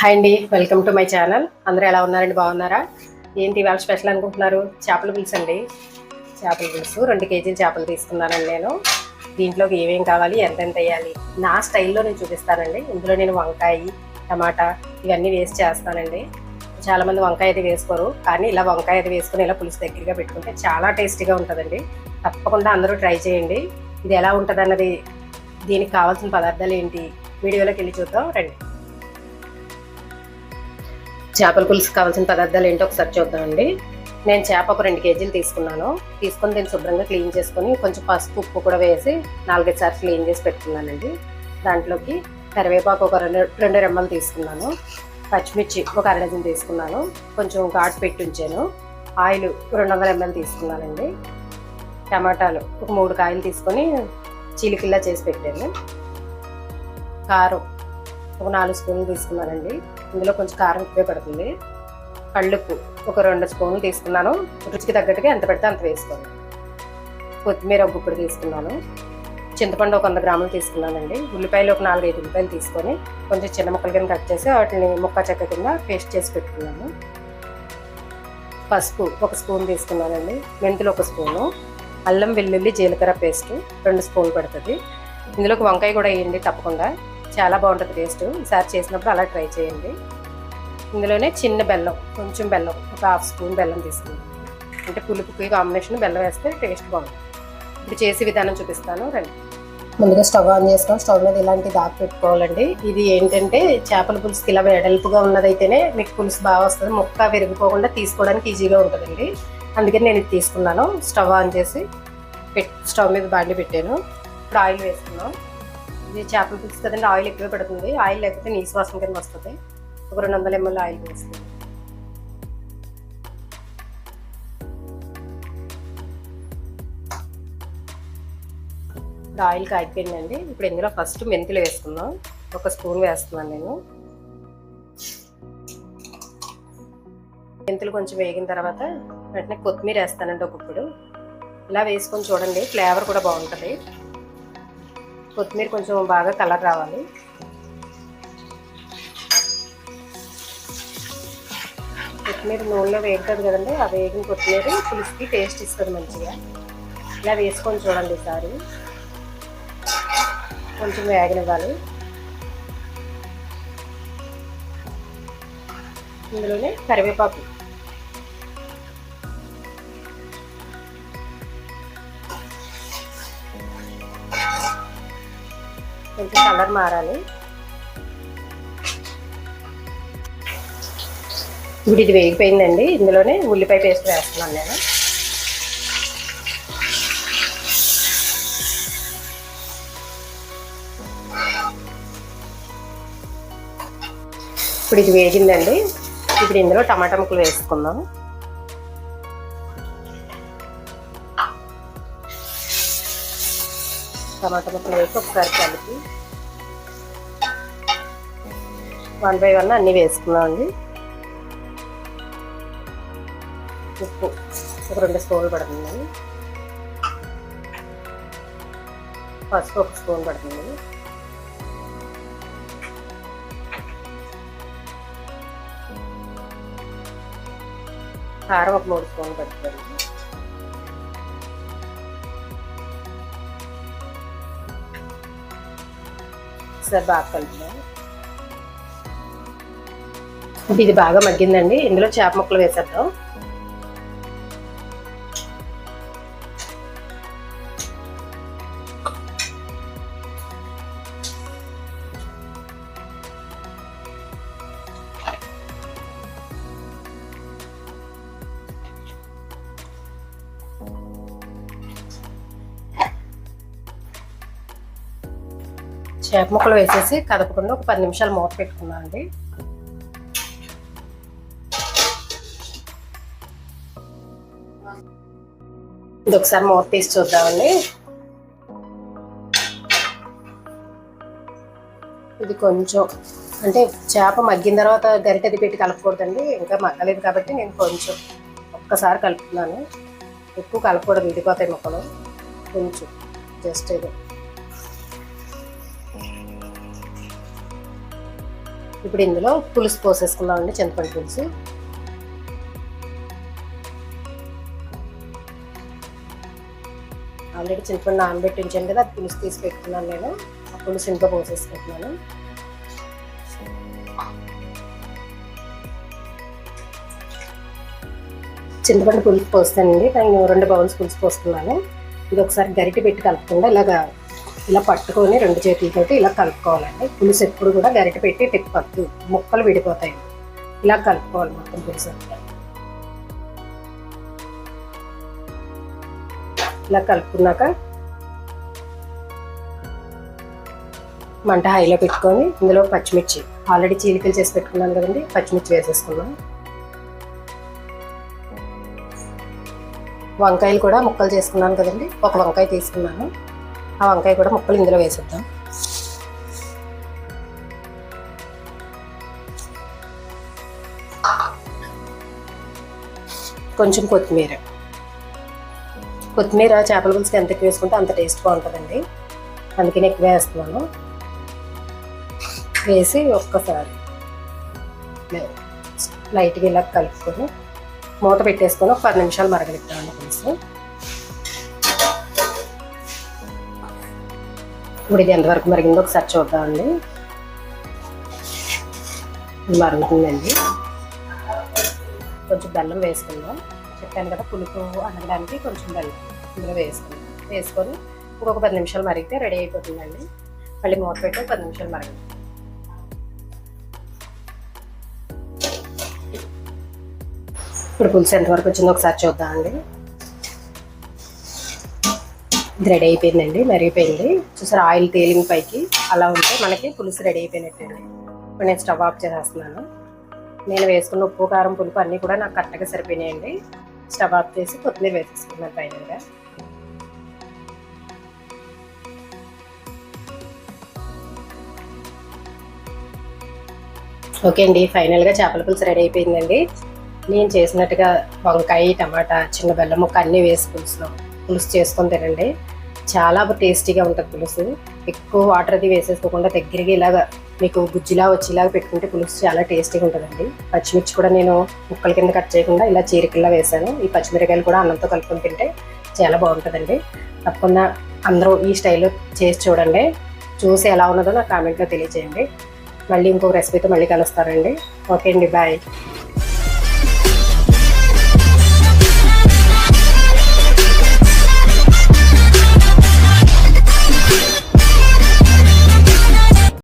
Hi అండి welcome to my channel. అందరూ ఎలా ఉన్నారండి? బాగున్నారా? ఏంటి ఇవాళ స్పెషల్ అనుకుంటున్నారు? చేపల పులుసు అండి. చేపల పులుసు రెండు కేజీలు చేపలు తీసుకున్నానండి నేను. దీంట్లోకి ఏమేం కావాలి ఎంతెంత వేయాలి? నా స్టైల్లో నేను చూపిస్తానండి. ఇందులో నేను వంకాయ టమాటా ఇవన్నీ వేస్ట్ చేస్తానండి. చాలామంది వంకాయ అయితే వేసుకోరు కానీ ఇలా వంకాయ అయితే వేసుకొని ఇలా పులుసు దగ్గరగా పెట్టుకుంటే చాలా టేస్టీగా ఉంటుందండి. తప్పకుండా అందరూ ట్రై చేయండి. ఇది ఎలా ఉంటుంది అన్నది దీనికి కావాల్సిన పదార్థాలు ఏంటి? వీడియోలోకి వెళ్ళి చూద్దాం రండి. చేపల పులుసు కావాల్సిన పదార్థాలు ఏంటో ఒకసారి చూద్దామండి. నేను చేప ఒక రెండు కేజీలు తీసుకున్నాను. తీసుకొని దీన్ని శుభ్రంగా క్లీన్ చేసుకొని కొంచెం పసుపు ఉప్పు కూడా వేసి నాలుగైదు సార్లు క్లీన్ చేసి పెట్టుకున్నానండి. దాంట్లోకి కరివేపాకు ఒక రెండు రెండు రెమ్మలు తీసుకున్నాను. పచ్చిమిర్చి ఒక అర డజన్ తీసుకున్నాను. కొంచెం ఘాటు పెట్టి ఉంచాను. ఆయిల్ రెండు వందల ఎంఎల్ తీసుకున్నానండి. టమాటాలు ఒక మూడు కాయలు తీసుకొని చీలికిల్లా చేసి పెట్టాను. కారం ఒక నాలుగు స్పూన్లు తీసుకున్నానండి. ఇందులో కొంచెం కారం ఎక్కువే పడుతుంది. కళ్ళుప్పు ఒక రెండు స్పూన్లు తీసుకున్నాను. రుచికి తగ్గట్టుగా ఎంత పెడితే అంత వేసుకోండి. కొత్తిమీర ఒక గుప్పుడు తీసుకున్నాను. చింతపండు ఒక వంద గ్రాములు తీసుకున్నానండి. ఉల్లిపాయలు ఒక నాలుగైదు ఉల్లిపాయలు తీసుకొని కొంచెం చిన్న ముక్కలు కింద కట్ చేసి వాటిని ముక్క చెక్క కింద పేస్ట్ చేసి పెట్టుకున్నాను. పసుపు ఒక స్పూన్ తీసుకున్నానండి. మెంతులు ఒక స్పూను. అల్లం వెల్లుల్లి జీలకర్ర పేస్ట్ రెండు స్పూన్లు పడుతుంది. ఇందులోకి వంకాయ కూడా వేయండి తప్పకుండా. చాలా బాగుంటుంది టేస్ట్. ఈసారి చేసినప్పుడు అలా ట్రై చేయండి. ఇందులోనే చిన్న బెల్లం కొంచెం బెల్లం ఒక హాఫ్ స్పూన్ బెల్లం తీసుకుంది అంటే పులుపుకి కాంబినేషన్ బెల్లం వేస్తే టేస్ట్ బాగుంటుంది. ఇప్పుడు చేసే విధానం చూపిస్తాను రండి. ముందుగా స్టవ్ ఆన్ చేసుకొని స్టవ్ మీద ఇలాంటి దాకా పెట్టుకోవాలండి. ఇది ఏంటంటే చేపల పులుసుకి ఇలా వెడల్పుగా ఉన్నదైతేనే మీకు పులుసు బాగా వస్తుంది. ముక్క విరిగిపోకుండా తీసుకోవడానికి ఈజీగా ఉంటుందండి. అందుకని నేను ఇది తీసుకున్నాను. స్టవ్ ఆన్ చేసి పెట్ స్టవ్ మీద బాండి పెట్టాను. ఇప్పుడు ఆయిల్ వేసుకున్నాం ఇది చేపల పులుసు కదండి ఆయిల్ ఎక్కువ పడుతుంది. ఆయిల్ లేకపోతే నీసు వాసన కింద వస్తుంది. ఒక రెండు వందల ఎంఎల్ ఆయిల్ వేస్తుంది ఇప్పుడు ఆయిల్ కాగిపోయిందండి. ఇప్పుడు ఇందులో ఫస్ట్ మెంతులు వేసుకుందాం. ఒక స్పూన్ వేస్తున్నాను నేను. మెంతులు కొంచెం వేగిన తర్వాత వెంటనే కొత్తిమీర వేస్తానండి ఒకప్పుడు ఇలా వేసుకొని చూడండి ఫ్లేవర్ కూడా బాగుంటుంది. కొత్తిమీర కొంచెం బాగా కలర్ రావాలి. కొత్తిమీర నూనెలో వేగుతుంది కదండి ఆ వేగిన కొత్తిమీర పులుసుకి టేస్ట్ ఇస్తుంది మంచిగా. ఇలా వేసుకొని చూడండి ఈసారి. కొంచెం వేగనివ్వాలి. ఇందులోనే కరివేపాకు. కొంచెం కలర్ మారాలి. ఇప్పుడు ఇది వేగిపోయిందండి. ఇందులోనే ఉల్లిపాయ పేస్ట్ వేస్తున్నాను నేను. ఇప్పుడు ఇది వేగిందండి. ఇప్పుడు ఇందులో టమాటా ముక్కలు వేసుకుందాం. టమాటా ముక్కలు వేసి ఒకసారి కలిపి వన్ బై వన్ అన్నీ వేసుకున్నామండి. ఉప్పు ఒక రెండు స్పూన్లు పడుతుంది పసుపు ఒక స్పూన్ పడుతుంది కారం ఒక మూడు స్పూన్లు పడుతుంది ఒకసారి బాగా కలుపుదాం ఇది బాగా మగ్గిందండి. ఇందులో చేప ముక్కలు వేసేద్దాం. చేప ముక్కలు వేసేసి కదపకుండా ఒక పది నిమిషాలు మూత పెట్టుకున్నాం అండి. ఇది ఒకసారి మూత తీసి చూద్దామండి. ఇది కొంచెం అంటే చేప మగ్గిన తర్వాత గరిటెది పెట్టి కలపకూడదండి. ఇంకా మగ్గలేదు కాబట్టి నేను కొంచెం ఒక్కసారి కలుపుతున్నాను. ఎక్కువ కలపకూడదు విడిపోతాయి ముక్కలు. కొంచెం జస్ట్ ఇది. ఇప్పుడు ఇందులో పులుసు పోసేసుకున్నామండి చింతపండు పులుసు. ఆల్రెడీ చింతపండు నానబెట్టి ఉంచాను కదా అది పులుసు తీసి పెట్టుకున్నాను నేను. ఆ పులుసు ఇంట్లో పోసేసుకుంటున్నాను. చింతపండు పులుసు పోస్తానండి కానీ రెండు బౌల్స్ పులుసు పోస్తున్నాను. ఇది ఒకసారి గరిటె పెట్టి కలపకుండా ఇలాగా ఇలా పట్టుకొని రెండు చేతులతోటి ఇలా కలుపుకోవాలండి. పులుసు ఎప్పుడు కూడా గరిట పెట్టి తిప్పద్దు. ముక్కలు విడిపోతాయి. ఇలా కలుపుకోవాలి మొత్తం పులుసు ఇలా కలుపుకున్నాక మంట హైలో పెట్టుకొని ఇందులో పచ్చిమిర్చి. ఆల్రెడీ చీలికలు చేసి పెట్టుకున్నాను కదండి పచ్చిమిర్చి వేసేసుకున్నాం వంకాయలు కూడా ముక్కలు చేసుకున్నాను కదండి ఒక వంకాయ తీసుకున్నాను. ఆ వంకాయ కూడా ముక్కలు ఇందులో వేసేద్దాం. కొంచెం కొత్తిమీర. కొత్తిమీర చేపల పులుసుకి ఎంత ఎక్కువ వేసుకుంటే అంత టేస్ట్ బాగుంటుందండి. అందుకని ఎక్కువ వేస్తున్నాను. వేసి ఒక్కసారి లైట్గా ఇలా కలుపుకొని మూత పెట్టేసుకొని ఒక పది నిమిషాలు మరగలిద్దామండి పులుసు. ఇప్పుడు ఇది ఎంతవరకు మరిగిందో ఒకసారి చూద్దామండి. మరుగుతుందండి. కొంచెం బెల్లం వేసుకుందాం. చెప్పాను కదా పులుపు అనడానికి కొంచెం బెల్లం ఇందులో వేసుకుందాం. వేసుకొని ఇంకొక పది నిమిషాలు మరిగితే రెడీ అయిపోతుందండి. మళ్ళీ మూత పెట్టి ఒక పది నిమిషాలు మరగదు ఇప్పుడు పులుసు ఎంతవరకు వచ్చిందో ఒకసారి చూద్దామండి. ఇది రెడీ అయిపోయిందండి మరిగిపోయింది. చూసారు ఆయిల్ తేలింగ్ పైకి అలా ఉంటే మనకి పులుసు రెడీ అయిపోయినట్టండి ఇప్పుడు నేను స్టవ్ ఆఫ్ చేసేస్తున్నాను. నేను వేసుకున్న ఉప్పు కారం పులుపు అన్నీ కూడా నాకు కరెక్ట్గా సరిపోయినాయండి. స్టవ్ ఆఫ్ చేసి కొత్తిమీర వేసేసుకున్నాను ఫైనల్గా. ఓకే అండి ఫైనల్గా చేపల పులుసు రెడీ అయిపోయిందండి. నేను చేసినట్టుగా వంకాయ టమాటా చిన్న బెల్లం ముక్క అన్నీ వేసి పులుసులో పులుసు చేసుకొని తినండి. చాలా టేస్టీగా ఉంటుంది పులుసు. ఎక్కువ వాటర్ అది వేసేసుకోకుండా దగ్గరికి ఇలాగా మీకు గుజ్జులా వచ్చేలాగా పెట్టుకుంటే పులుసు చాలా టేస్టీగా ఉంటుందండి. పచ్చిమిర్చి కూడా నేను ముక్కల కింద కట్ చేయకుండా ఇలా చీరికల్లా వేసాను ఈ పచ్చిమిరకాయలు కూడా అన్నంతో కలుపుకొని తింటే చాలా బాగుంటుందండి. తప్పకుండా అందరూ ఈ స్టైల్లో చేసి చూడండి. చూసి ఎలా ఉన్నదో నాకు కామెంట్లో తెలియజేయండి మళ్ళీ ఇంకొక రెసిపీతో మళ్ళీ కలుస్తారండి ఓకే అండి బాయ్.